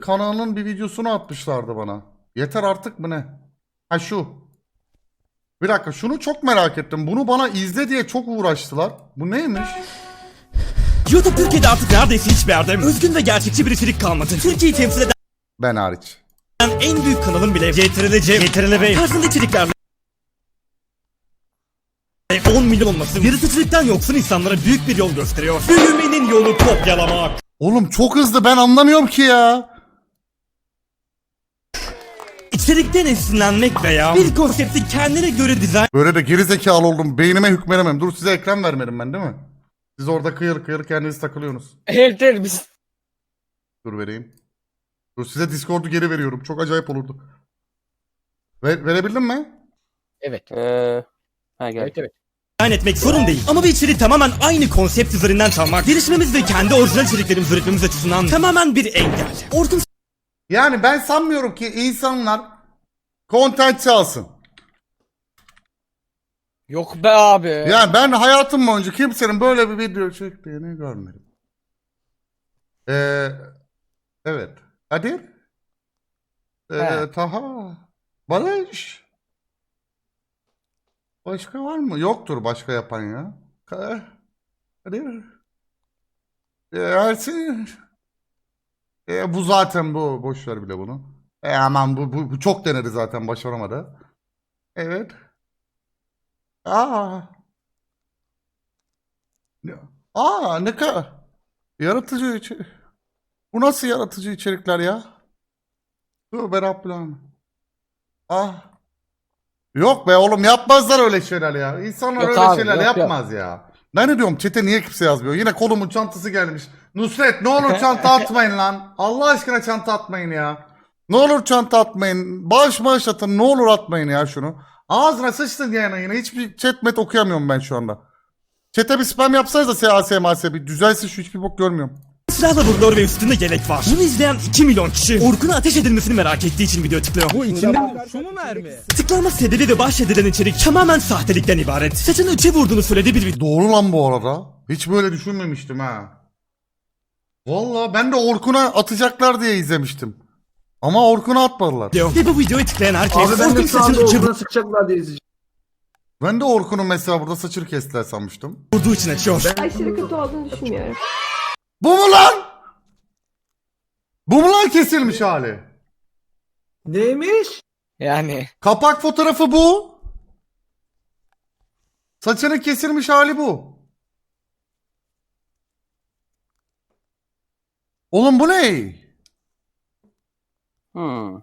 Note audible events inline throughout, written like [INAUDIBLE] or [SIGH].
Kanalının bir videosunu atmışlardı bana. Yeter artık mı ne? Ha şu. Bir dakika şunu çok merak ettim. Bunu bana izle diye çok uğraştılar. Bu neymiş? YouTube Türkiye'de artık neredeyse hiçbir yerde özgün ve gerçekçi bir içerik kalmadı. Türkiye'yi temsil eden Ben hariç. en büyük kanalın bile CTRL-C, CTRL-V tarzında içeriklerle 10 milyon olması yaratıcılıktan yoksun insanlara büyük bir yol gösteriyor. Büyümenin yolu kopyalamak. Oğlum çok hızlı ben anlamıyorum ki ya. İçerikten esinlenmek veya bir konsepti kendine göre dizayn Böyle de gerizekalı oldum. Beynime hükmedemem. Dur size ekran vermedim ben değil mi? Siz orada kıyır kıyır kendiniz takılıyorsunuz. Evet evet biz. Dur vereyim. Dur size Discord'u geri veriyorum. Çok acayip olurdu. Ver, verebildim mi? Evet. Ee, ha gel. Evet evet. etmek sorun değil. Ama bir içeriği tamamen aynı konsept üzerinden çalmak, gelişmemiz ve kendi orijinal içeriklerimizi üretmemiz açısından tamamen bir engel. Orkun Yani ben sanmıyorum ki insanlar content çalsın. Yok be abi. Yani ben hayatım boyunca kimsenin böyle bir video çektiğini görmedim. Ee, evet. Hadi. Ee, He. Taha. Barış. Başka var mı? Yoktur başka yapan ya. Ka- Hadi. Ee, Ersin. Ee, bu zaten bu. Boş ver bile bunu. E aman bu, bu, bu çok denedi zaten başaramadı. Evet. Aa. Aa ne kadar yaratıcı içerik. Bu nasıl yaratıcı içerikler ya? Tövbe Rabbim. Ah. Yok be oğlum yapmazlar öyle şeyler ya. İnsanlar Yok öyle abi, şeyler yok, yok. yapmaz ya. Ben ne diyorum çete niye kimse yazmıyor? Yine kolumun çantası gelmiş. Nusret ne olur [LAUGHS] çanta atmayın lan. Allah aşkına çanta atmayın ya. Ne olur çanta atmayın. Bağış bağış atın ne olur atmayın ya şunu. Ağzına sıçtın yayına yine. Hiçbir chat met okuyamıyorum ben şu anda. Chat'e bir spam yapsanız da SAS MAS bir düzelsin şu hiçbir bok görmüyorum. Silahla vuruluyor ve üstünde yelek var. Bunu izleyen 2 milyon kişi Orkun'a ateş edilmesini merak ettiği için video tıklıyor. Bu Şu mu mermi? Tıklanma sebebi ve bahsedilen içerik tamamen sahtelikten ibaret. Saçını üçe vurduğunu söylediği bir video. Doğru lan bu arada. Hiç böyle düşünmemiştim ha. Valla ben de Orkun'a atacaklar diye izlemiştim. Ama Orkun'a atmadılar. Ve bu videoyu tıklayan herkes Abi ben Orkun de sağda saçını üçe olduğuna sıkacaklar diye izleyeceğim. Ben de Orkun'un mesela burada saçını kestiler sanmıştım. vurduğu için açıyor. aşırı kötü olduğunu düşünmüyorum. Bu mu lan? Bu mu lan kesilmiş hali? Neymiş? Yani. Kapak fotoğrafı bu. Saçının kesilmiş hali bu. Oğlum bu ne? Hmm.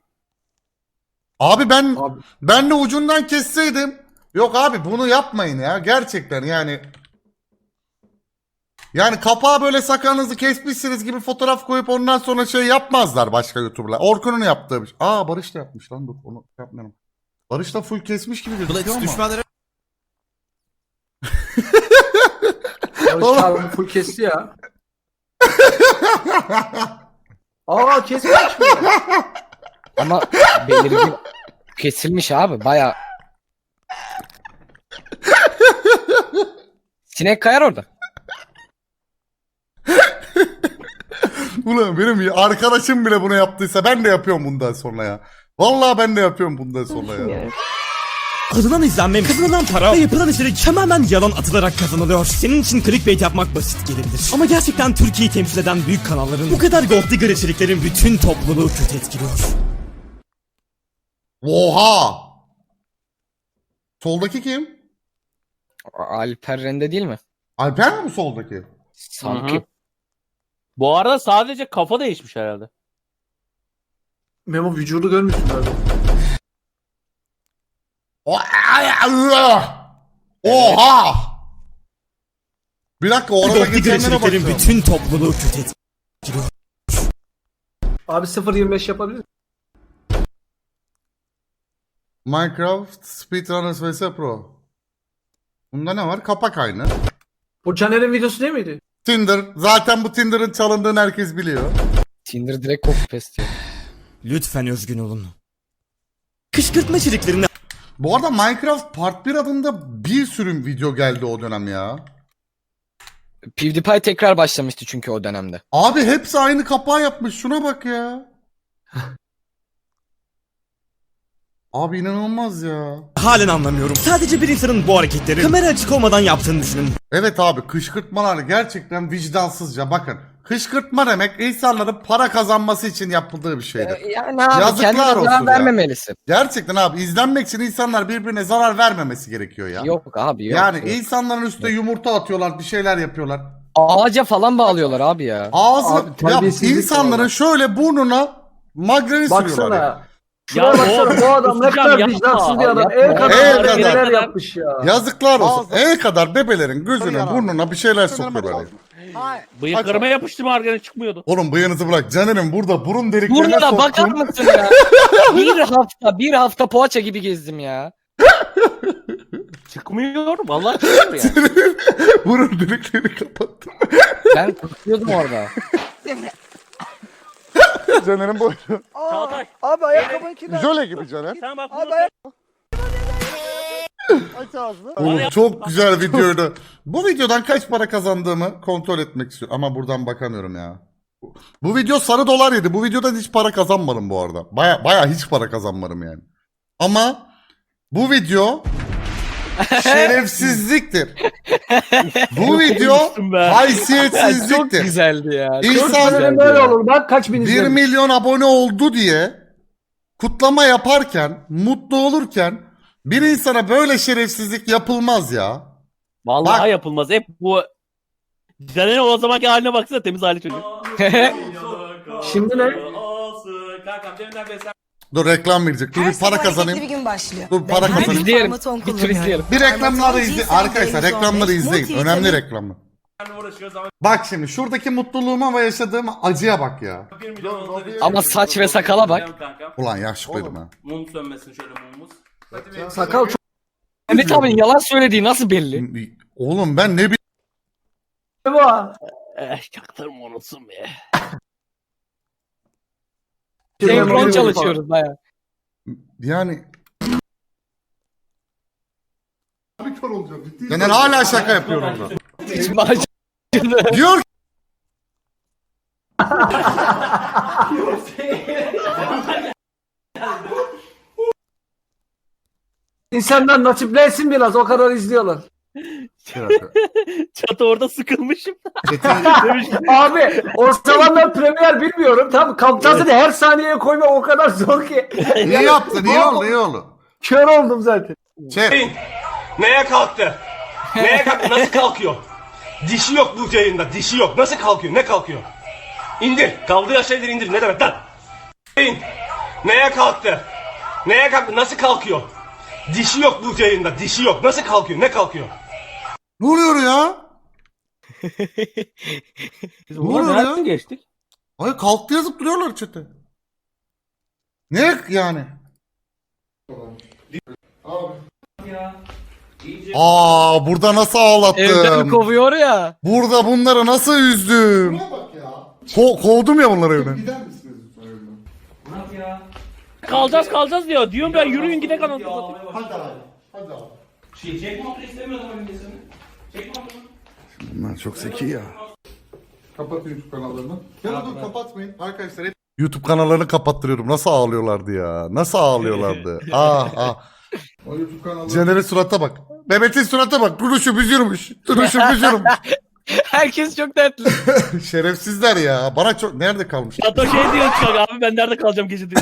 Abi ben Abi ben de ucundan kesseydim. Yok abi bunu yapmayın ya gerçekten yani. Yani kapağa böyle sakalınızı kesmişsiniz gibi fotoğraf koyup ondan sonra şey yapmazlar başka YouTuber'lar. Orkun'un yaptığı bir şey. Aa Barış da yapmış lan dur onu yapmayalım. Barış da full kesmiş gibi gözüküyor ama. Barış abi full kesti ya. Aa kesmiş mi? Ama belirgin kesilmiş abi baya. [LAUGHS] Sinek kayar orada. Ulan benim arkadaşım bile bunu yaptıysa ben de yapıyorum bundan sonra ya. Vallahi ben de yapıyorum bundan sonra ya. Alınan izlenme, kazanılan para ve yapılan içerik tamamen yalan atılarak kazanılıyor. Senin için clickbait yapmak basit gelebilir. Ama gerçekten Türkiye'yi temsil eden büyük kanalların bu kadar gold digger içeriklerin bütün topluluğu kötü etkiliyor. Oha! Soldaki kim? Alper Rende değil mi? Alper mi bu soldaki? Sanki. Bu arada sadece kafa değişmiş herhalde. Memo vücudu görmüşsün. O- Allah! Oha! Bir dakika orada Gold digger geçenlere bakıyorum. bütün topluluğu kötü etkiliyor. Abi 0.25 yapabilir? Minecraft Speedrunners vs Pro. Bunda ne var? Kapak aynı. Bu Caner'in videosu değil miydi? Tinder. Zaten bu Tinder'ın çalındığını herkes biliyor. Tinder direkt copy paste diyor. Lütfen özgün olun. Kışkırtma içeriklerine Bu arada Minecraft Part 1 adında bir sürü video geldi o dönem ya. PewDiePie tekrar başlamıştı çünkü o dönemde. Abi hepsi aynı kapağı yapmış. Şuna bak ya. [LAUGHS] Abi inanılmaz ya. Halen anlamıyorum. Sadece bir insanın bu hareketleri kamera açık olmadan yaptığını düşünün. Evet abi kışkırtmalar gerçekten vicdansızca bakın. Kışkırtma demek insanların para kazanması için yapıldığı bir şeydir. Yani abi Yazıklar olsun zarar ya. vermemelisin. Gerçekten abi izlenmek için insanlar birbirine zarar vermemesi gerekiyor ya. Yok abi yok. yani yok. insanların üstüne yumurta atıyorlar bir şeyler yapıyorlar. Ağaca falan bağlıyorlar abi ya. Ağzı Abi, ya insanların şöyle burnuna magreni sürüyorlar. Baksana ya. Ya. Baksana bu adam ne kadar vicdansız bir adam. El kadar El kadar. yapmış ya. Yazıklar olsun. El kadar bebelerin gözüne burnuna bir şeyler sokuyorlar. Bıyıklarıma yapıştı margarin çıkmıyordu. Oğlum bıyığınızı bırak. Caner'im burada burun deliklerine Burnuna bakar mısın ya? [LAUGHS] bir hafta bir hafta poğaça gibi gezdim ya. [LAUGHS] Çıkmıyor. Vallahi çıkmıyor yani. [LAUGHS] burun deliklerini kapattım. Ben korkuyordum orada. [LAUGHS] Caner'in boynu. Çağatay. Abi ayakkabın kirli. Jöle gibi Caner. Sen bak Abi bunu ayak... Aç ağzını. Oğlum çok güzel videoydu. Bu videodan kaç para kazandığımı kontrol etmek istiyorum. Ama buradan bakamıyorum ya. Bu video sarı dolar yedi. Bu videodan hiç para kazanmadım bu arada. Baya baya hiç para kazanmadım yani. Ama bu video [LAUGHS] şerefsizliktir. bu video konuştum ben. Çok haysiyetsizliktir. güzeldi ya. Çok İnsan güzeldi böyle ya. olur. Bak kaç bin 1 izlemiş. milyon abone oldu diye kutlama yaparken, mutlu olurken bir insana böyle şerefsizlik yapılmaz ya. Vallahi Bak. yapılmaz. Hep bu Caner'in o zamanki haline baksana temiz hali çocuk. [LAUGHS] Şimdi ne? Dur reklam verecek. Dur Her bir para sabah hareketli kazanayım. bir gün başlıyor. Dur, para Ben her kazanayım. İzleyelim. Bir tur kullanıyorum. izleyelim. Bir reklamları Farmaton izle. ginseng Arkadaşlar reklamları izleyin. multivitamin. Önemli reklamı. Bak şimdi şuradaki mutluluğuma ve yaşadığım acıya bak ya. Ama saç ve sakala bak. Ulan yaşlıydım ha. Mum sönmesin şöyle mumumuz. Sakal çok Mehmet abinin yalan söylediği nasıl belli? Oğlum ben ne bileyim. bu. ha. Eh çaktırma unutsun be. Senkron çalışıyoruz baya. Yani Caner hala şaka yapıyor orada. İçim acıdı. [LAUGHS] Diyor ki [LAUGHS] İnsanlar nasiplensin biraz o kadar izliyorlar. [LAUGHS] Çatı orada sıkılmışım. [LAUGHS] Abi o zamanlar premier bilmiyorum. Tam kaptasını her saniyeye koymak o kadar zor ki. iyi yaptın iyi oldu iyi oldu. Kör oldum zaten. Chat. [LAUGHS] Neye kalktı? Neye kalktı? Nasıl kalkıyor? Dişi yok bu yayında. Dişi yok. Nasıl kalkıyor? Ne kalkıyor? İndir. Kaldığı şeyleri indir. Ne demek lan? Neye kalktı? Neye kalktı? Nasıl kalkıyor? Dişi yok bu yayında. Dişi yok. Nasıl kalkıyor? Ne kalkıyor? Ne oluyor ya? [LAUGHS] Biz Ne oluyor ya? geçtik? Ay kalktı yazıp duruyorlar chat'e. Ne yani? Aa burada nasıl Evden ağlattım. kovuyor ya. Burada bunları nasıl üzdüm. Ko- kovdum ya bunları evden. Kalacağız kalacağız diyor. Diyorum ben yürüyün gidek anasını satayım. Şey, çek motor istemiyordum öncesini. Çek motor. Bunlar çok zeki ya. Kapatın YouTube kanallarını. Ya dur kapatmayın. Arkadaşlar YouTube kanallarını kapattırıyorum. Nasıl ağlıyorlardı ya? Nasıl ağlıyorlardı? [LAUGHS] ah ah. O YouTube kanalı. Caner'in surata bak. Mehmet'in surata bak. Duruşu büzüyormuş. Duruşu büzüyormuş. [LAUGHS] Herkes çok dertli. [LAUGHS] Şerefsizler ya. Bana çok... Nerede kalmış? Çato şey diyor abi ben nerede kalacağım gece diyor.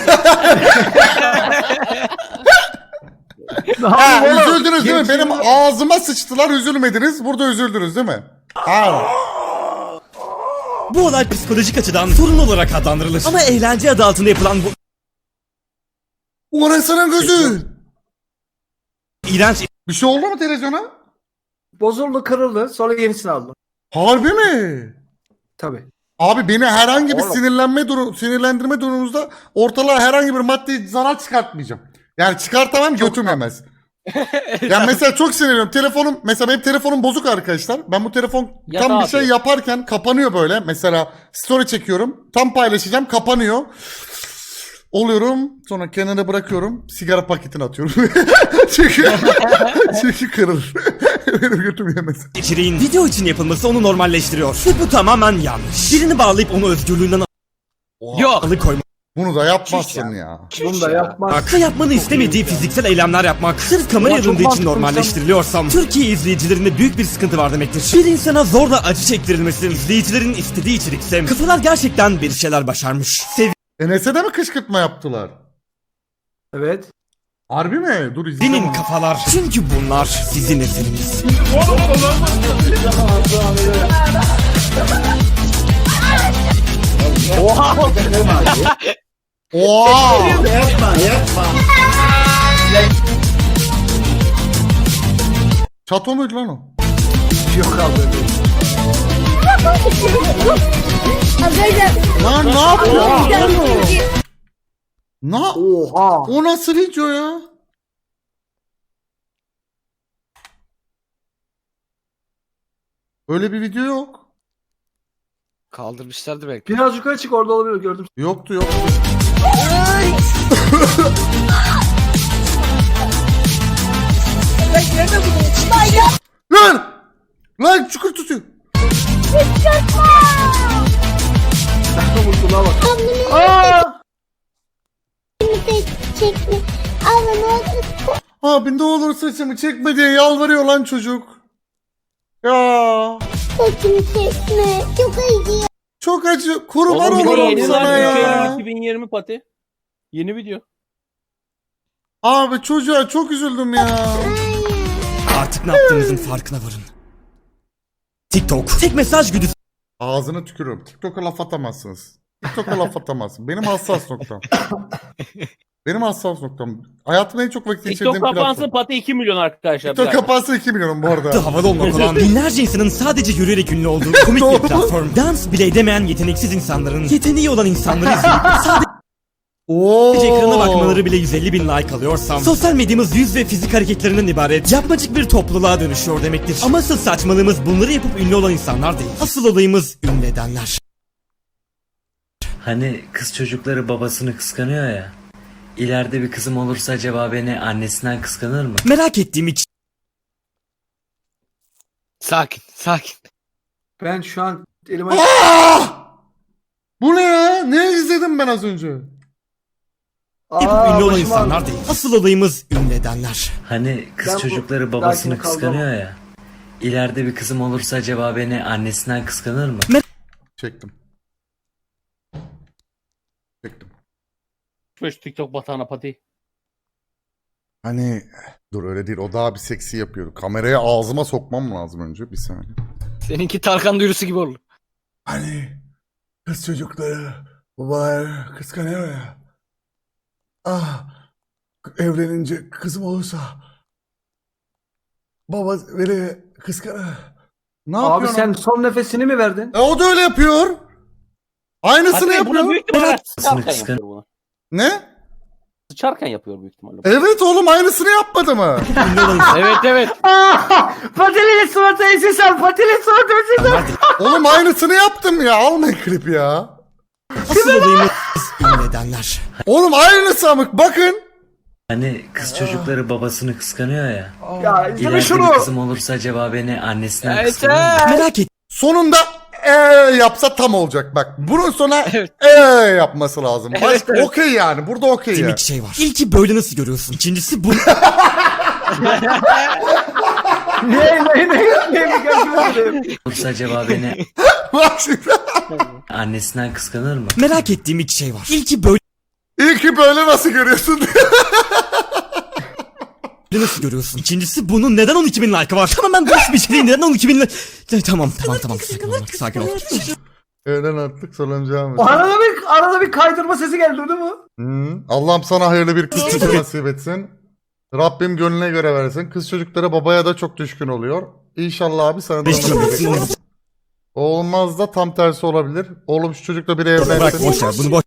Ha, üzüldünüz değil mi? Benim ağzıma sıçtılar üzülmediniz. Burada üzüldünüz değil mi? Ha. Bu olay psikolojik açıdan sorun olarak adlandırılır. Ama eğlence adı altında yapılan bu Uğraşsana gözü. iğrenç Bir şey oldu mu televizyona? Bozuldu kırıldı sonra yenisini aldım. Harbi mi? Tabii. Abi beni herhangi bir Oğlum. sinirlenme durum, sinirlendirme durumumuzda ortalığa herhangi bir maddi zarar çıkartmayacağım. Yani çıkartamam götüm yemez. [LAUGHS] yani mesela çok sinirleniyorum. Telefonum mesela benim telefonum bozuk arkadaşlar. Ben bu telefon Yatağa tam bir şey atıyor. yaparken kapanıyor böyle. Mesela story çekiyorum. Tam paylaşacağım kapanıyor. Oluyorum. Sonra kenara bırakıyorum. Sigara paketini atıyorum. [LAUGHS] çünkü [LAUGHS] çünkü kırılır. benim götüm yemez. içeriğin video için yapılması onu normalleştiriyor. Ve bu tamamen yanlış. Birini bağlayıp onu özgürlüğünden Yok. alıkoymak Bunu da yapmazsın ya. Bunu da yapmaz. Aksa yapmanı istemediği fiziksel eylemler yapmak sırf kamera yanında için normalleştiriliyorsam Türkiye izleyicilerinde büyük bir sıkıntı var demektir. Bir insana zorla acı çektirilmesi izleyicilerin istediği içerikse kafalar gerçekten bir şeyler başarmış. Enes'e de mi kışkırtma yaptılar? Evet. Harbi mi? Dur izleyelim. Sevinin kafalar. Çünkü bunlar sizin eseriniz. Oha! [LAUGHS] Çato muydu lan o? Yok abi. Lan ne yapıyor? Ne? Oha. O nasıl video ya? Öyle bir video yok. Kaldırmışlardı belki. Biraz yukarı çık orada olabilir gördüm. Yoktu yok. Abi ne olur saçımı çekme diye yalvarıyor lan çocuk. Ya saçımı çekme. Çok acıyor. çok acı. Kurban Oğlum olurum yeni sana ya. 2020 pati. Yeni video. Abi çocuğa çok üzüldüm ya. Artık ne yaptığınızın farkına varın. TikTok. Tek mesaj güdüsü Ağzını tükürüyorum. TikTok'a laf atamazsınız. TikTok'a laf atamazsın. Benim hassas noktam. [LAUGHS] Benim hassas noktam. Hayatımda en çok vakit geçirdiğim TikTok kapansın platform. pati 2 milyon arkadaşlar. TikTok bir dakika. kapansın 2 milyon bu arada. [LAUGHS] havalı olmak olan binlerce insanın sadece yürüyerek ünlü olduğu [LAUGHS] komik bir platform. Dans bile edemeyen yeteneksiz insanların yeteneği olan insanları izleyip [LAUGHS] sadece Oo. ekrana bakmaları bile 150 bin like alıyorsam sosyal medyamız yüz ve fizik hareketlerinden ibaret yapmacık bir topluluğa dönüşüyor demektir. Ama asıl saçmalığımız bunları yapıp ünlü olan insanlar değil. Asıl olayımız ünlü edenler. Hani kız çocukları babasını kıskanıyor ya. İleride bir kızım olursa acaba beni annesinden kıskanır mı? Merak ettiğim için Sakin sakin. Ben şu an elime... Ah! Bu ne ya? Ne izledim ben az önce? yapıp Aa, ünlü olan başım insanlar ağrıdı. değil. Asıl olayımız ünlü edenler. Hani kız Ben bu- çocukları babasını Lakin kaldım. kıskanıyor ya. İleride bir kızım olursa acaba beni annesinden kıskanır mı? Çektim. Çektim. Şu TikTok batağına pati. Hani dur öyle değil. O daha bir seksi yapıyordu. Kameraya ağzıma sokmam lazım önce. Bir saniye. Seninki Tarkan duyurusu gibi oldu. Hani kız çocukları babalar kıskanıyor ya. Ah evlenince kızım olursa baba beni kıskanır. Ne Abi yapıyorsun? sen son nefesini mi verdin? E, o da öyle yapıyor. Aynısını Pati yapıyor. büyük bunu. Ne? Sıçarken yapıyor büyük ihtimalle. Evet oğlum aynısını yapmadı mı? [LAUGHS] Evet evet. [LAUGHS] Patili sıvatayı sen patili sıvatayı değil. oğlum aynısını yaptım ya. Almayın klip ya. Asıl olayımız ünlü edenler. Oğlum aynısı amık bakın. Hani kız çocukları babasını kıskanıyor ya. Ya izleme şunu. kızım olursa acaba beni annesinden mı? evet. Merak et. Sonunda ee yapsa tam olacak bak. Bunun sonra [LAUGHS] Evet. ee yapması lazım. Baş, Evet, evet. Okey yani. Burada okey ya. iki şey var. İlki böyle nasıl görüyorsun? İkincisi bu. Ne ne ne ne. Olursa acaba beni [LAUGHS] Bak şimdi. annesinden kıskanır mı? Merak ettiğim iki şey var. İlki böyle İyi ki böyle nasıl görüyorsun? [LAUGHS] nasıl görüyorsun? İkincisi bunun neden 12 bin like'ı var? Tamamen boş bir şey değil. Neden 12 bin like? Tamam tamam tamam. Sakin ol. Sakin ol. Öğlen attık soracağım. Arada bir arada bir kaydırma sesi geldi değil mi? Hı. Allah'ım sana hayırlı bir kız çocuğu nasip etsin. Rabbim gönlüne göre versin. Kız çocuklara babaya da çok düşkün oluyor. İnşallah abi sana da. Olmaz da tam tersi olabilir. Oğlum şu çocukla bir Bırak evlensin. boş ver bunu boş.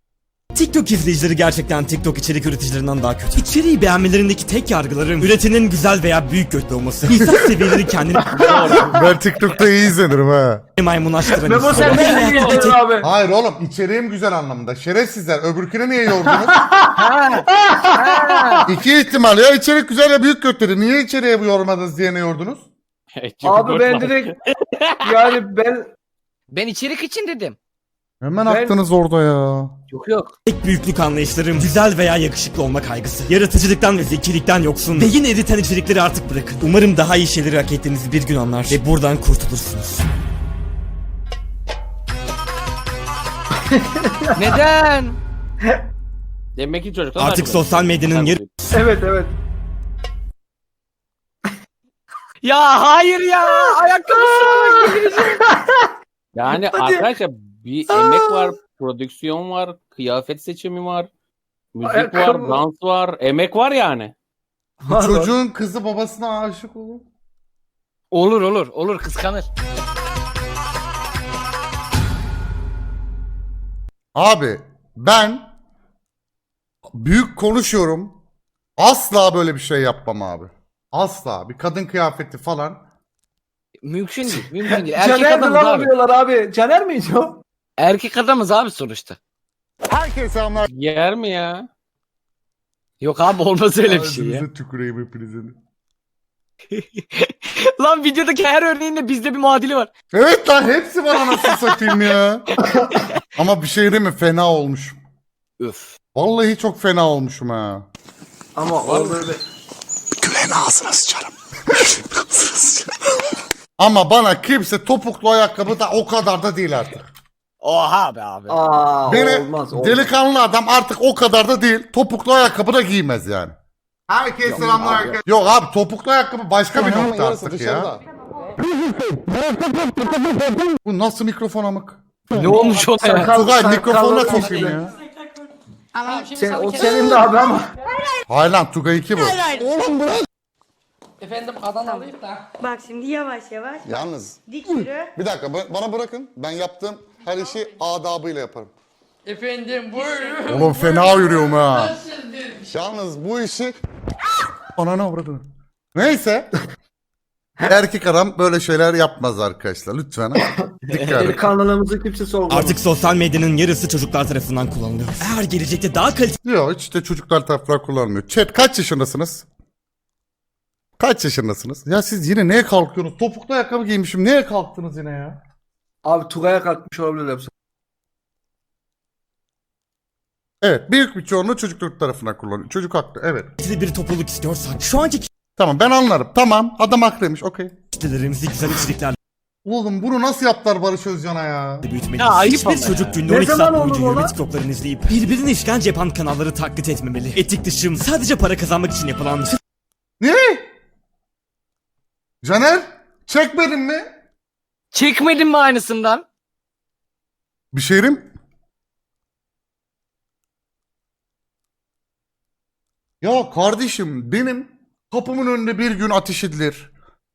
TikTok izleyicileri gerçekten TikTok içerik üreticilerinden daha kötü. İçeriği beğenmelerindeki tek yargılarım üretinin güzel veya büyük götlü olması. [LAUGHS] İnsan seviyeleri kendini [LAUGHS] ben TikTok'ta iyi izlenirim ha. maymunlaştıran Memo sen insanlar. ne diyorsun tek- abi? Hayır oğlum içeriğim güzel anlamında. Şerefsizler öbürküne niye yordunuz? [LAUGHS] İki ihtimal ya içerik güzel ya büyük götleri. Niye içeriğe yormadınız diye ne yordunuz? Abi ben direkt yani ben Ben içerik için dedim. Hemen Ben- attınız orada ya. Yok yok. Tek büyüklük anlayışlarım, güzel veya yakışıklı olma kaygısı, yaratıcılıktan ve zekilikten yoksun, beyin eriten içerikleri artık bırakın. Umarım daha iyi şeyleri hak ettiğinizi bir gün anlar ve buradan kurtulursunuz. [LAUGHS] Neden? Demek ki çocuklar Artık sosyal medyanın yarı Evet evet. Ya hayır ya. [LAUGHS] Ayakkabı Yani Hadi. arkadaşlar bir emek var, prodüksiyon var, kıyafet seçimi var, müzik Ayakkabı. var, dans var, emek var yani. Bu çocuğun kızı babasına aşık olur. Olur olur olur kıskanır. Abi ben büyük konuşuyorum. Asla böyle bir şey yapmam abi. Asla. Bir kadın kıyafeti falan. Mümkün değil. Mümkün değil. [LAUGHS] Erkek Caner adamız lan abi. abi. Caner miydi o? Erkek adamız abi sonuçta. Herkese selamlar. Yer mi ya? Yok abi olmaz öyle bir şey ya. Ağzınıza tüküreyim hepinizin. [LAUGHS] Lan videodaki her örneğinde bizde bir muadili var. Evet lan hepsi var anasını satayım ya. [LAUGHS] Ama bir şey değil mi? Fena olmuşum. Üf. Vallahi çok fena olmuşum ha. Ama o böyle. Ama bana kimse topuklu ayakkabı da o kadar da değil artık. Oha be abi. Aa Beni olmaz. olmaz. delikanlı adam artık o kadar da değil. Topuklu ayakkabı da giymez yani. Herkese selamlar arkadaşlar. Yok abi topuklu ayakkabı başka bir nokta artık ya. Bu nasıl mikrofon amık? Ne olmuş ona ya? Tugay mikrofonla sokayım şey. ya. Sen, o senin de abi ama. Hayır lan Tugay 2 bu. Efendim kadın alayım da. Bak şimdi yavaş yavaş. Yalnız Dik yürü. bir dakika bana bırakın. Ben yaptığım her işi adabıyla yaparım. Efendim buyurun. Oğlum fena yürüyorum ha. Nasıldır? Yalnız bu işi... Ana ne avradını. Neyse. Erkek adam böyle şeyler yapmaz arkadaşlar. Lütfen. Dikkat edin. Delikanlılığımızı kimse sorgulamaz. Artık sosyal medyanın yarısı çocuklar tarafından kullanılıyor. Eğer gelecekte daha kaliteli Yok hiç de çocuklar taraflar kullanmıyor. Chat kaç yaşındasınız? Kaç yaşındasınız? Ya siz yine neye kalkıyorsunuz? Topuklu ayakkabı giymişim. Neye kalktınız yine ya? Abi Tugay'a kalkmış olabilirler. Evet büyük bir çoğunluğu çocukluk tarafından kullanıyor. Çocuk haklı evet. bir topluluk istiyorsak şu anki Tamam ben anlarım. Tamam adam haklıymış okey. kitlelerimizi güzel içeriklerle Oğlum bunu nasıl yaptılar Barış Özcan'a ya? büyütmeliyiz. Ya ayıp Hiçbir ama çocuk ya. günde Ne 12 zaman saat boyunca bu yürüme lan? TikTok'larını izleyip birbirini işkence yapan kanalları taklit etmemeli. Etik dışım sadece para kazanmak için yapılan Ne? Caner çekmedin mi? Çekmedin mi aynısından? Bir şeyim. Ya kardeşim benim kapımın önünde bir gün ateş edilir.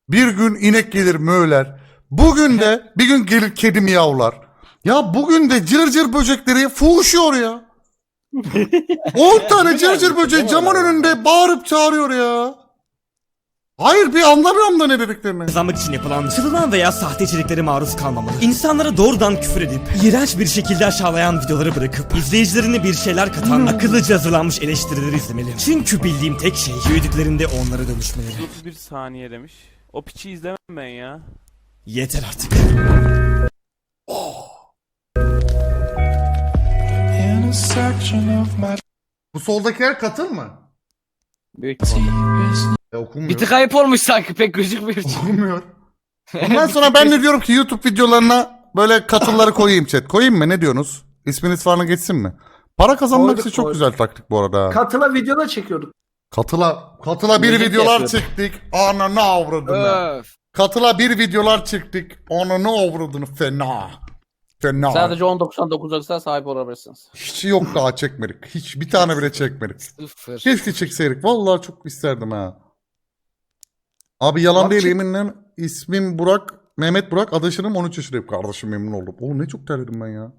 Bir gün inek gelir möğler. Bugün de [LAUGHS] bir gün gelir kedi miyavlar. Ya bugün de cır cır böcekleri fuhuşuyor ya. [LAUGHS] 10 tane cır cır böcek camın önünde bağırıp çağırıyor ya. Hayır bir anlamıyorum da ne dediklerini. kazanmak için yapılan çalınan veya sahte içeriklere maruz kalmamalı. İnsanlara doğrudan küfür edip iğrenç bir şekilde aşağılayan videoları bırakıp izleyicilerine bir şeyler katan akıllıca hazırlanmış eleştirileri izlemeli. Çünkü bildiğim tek şey büyüdüklerinde onlara dönüşmeleri. 31 saniye demiş. O piçi izlemem ben ya. Yeter artık. Bu soldakiler katıl mı? Büyük ihtimalle. E okunmuyor. Bir tık ayıp olmuş sanki pek gözükmüyor. Okunmuyor. [LAUGHS] Ondan sonra ben de diyorum ki YouTube videolarına böyle katılları koyayım chat. Koyayım mı? Ne diyorsunuz? İsminiz falan geçsin mi? Para kazanmak Koyduk, için çok koyduk. güzel taktik bu arada. Katıla videoda çekiyorduk. Katıla katıla bir Müzik videolar yapıyorduk. çektik. Ananı avradını. Öf. Katıla bir videolar çektik. Ananı avradını fena. Fena. Sadece 10.99 aksa sahip olabilirsiniz. Hiç yok daha çekmedik. Hiç bir tane bile çekmedik. Sıfır. Keşke çekseydik. Vallahi çok isterdim ha. Abi yalan Bak değil çek- yeminle ismim Burak. Mehmet Burak. Adaşınım 13 yaşındayım. Kardeşim memnun oldum. Oğlum ne çok terledim ben ya.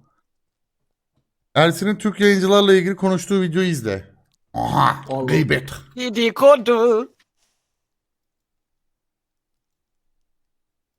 Ersin'in Türk yayıncılarla ilgili konuştuğu videoyu izle. Aha. Allah. Gıybet. Dedikodu.